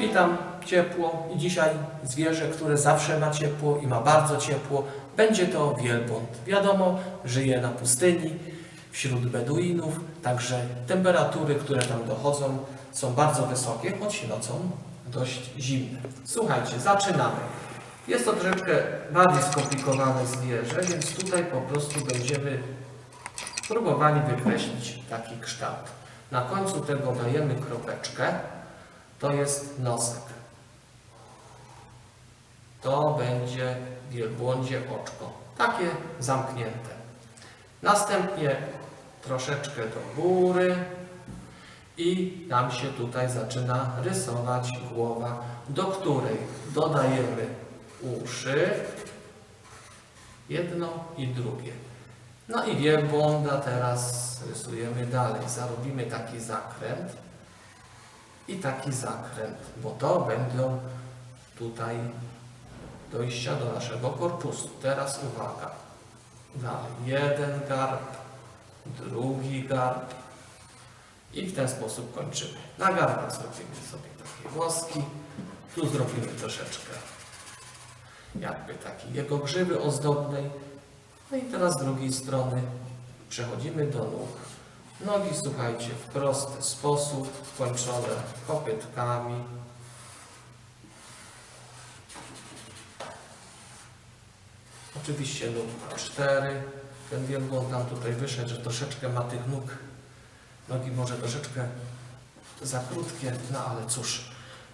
i tam ciepło i dzisiaj zwierzę, które zawsze ma ciepło i ma bardzo ciepło, będzie to wielbłąd. Wiadomo, żyje na pustyni, wśród Beduinów, także temperatury, które tam dochodzą, są bardzo wysokie, choć nocą dość zimne. Słuchajcie, zaczynamy. Jest to troszeczkę bardziej skomplikowane zwierzę, więc tutaj po prostu będziemy próbowali wykreślić taki kształt. Na końcu tego dajemy kropeczkę, to jest nosek. To będzie wielbłądzie oczko, takie zamknięte. Następnie troszeczkę do góry i nam się tutaj zaczyna rysować głowa, do której dodajemy uszy, jedno i drugie. No i wielbłąda teraz rysujemy dalej. Zarobimy taki zakręt i taki zakręt, bo to będą tutaj dojścia do naszego korpusu. Teraz uwaga. Dalej. Jeden garb, drugi garb i w ten sposób kończymy. Na garbach zrobimy sobie takie włoski. Tu zrobimy troszeczkę jakby taki jego grzywy ozdobnej. No i teraz z drugiej strony przechodzimy do nóg. Nogi, słuchajcie, w prosty sposób, skończone kopytkami. Oczywiście nóg ma cztery. Ten wielbłąd nam tutaj wyszedł, że troszeczkę ma tych nóg. Nogi może troszeczkę za krótkie, no ale cóż,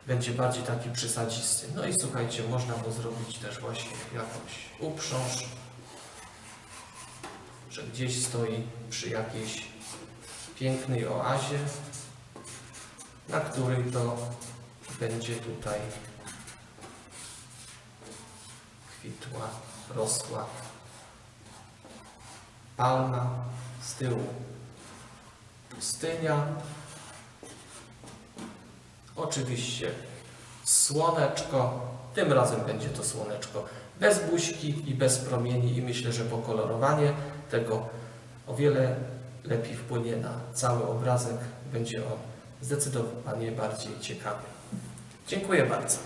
będzie bardziej taki przysadzisty. No i słuchajcie, można go zrobić też właśnie jakąś uprząż, że gdzieś stoi przy jakiejś pięknej oazie, na której to będzie tutaj kwitła, rosła palma, z tyłu. Pustynia, oczywiście słoneczko, tym razem będzie to słoneczko bez buźki i bez promieni i myślę, że pokolorowanie tego o wiele lepiej wpłynie na cały obrazek, będzie on zdecydowanie bardziej ciekawy. Dziękuję bardzo.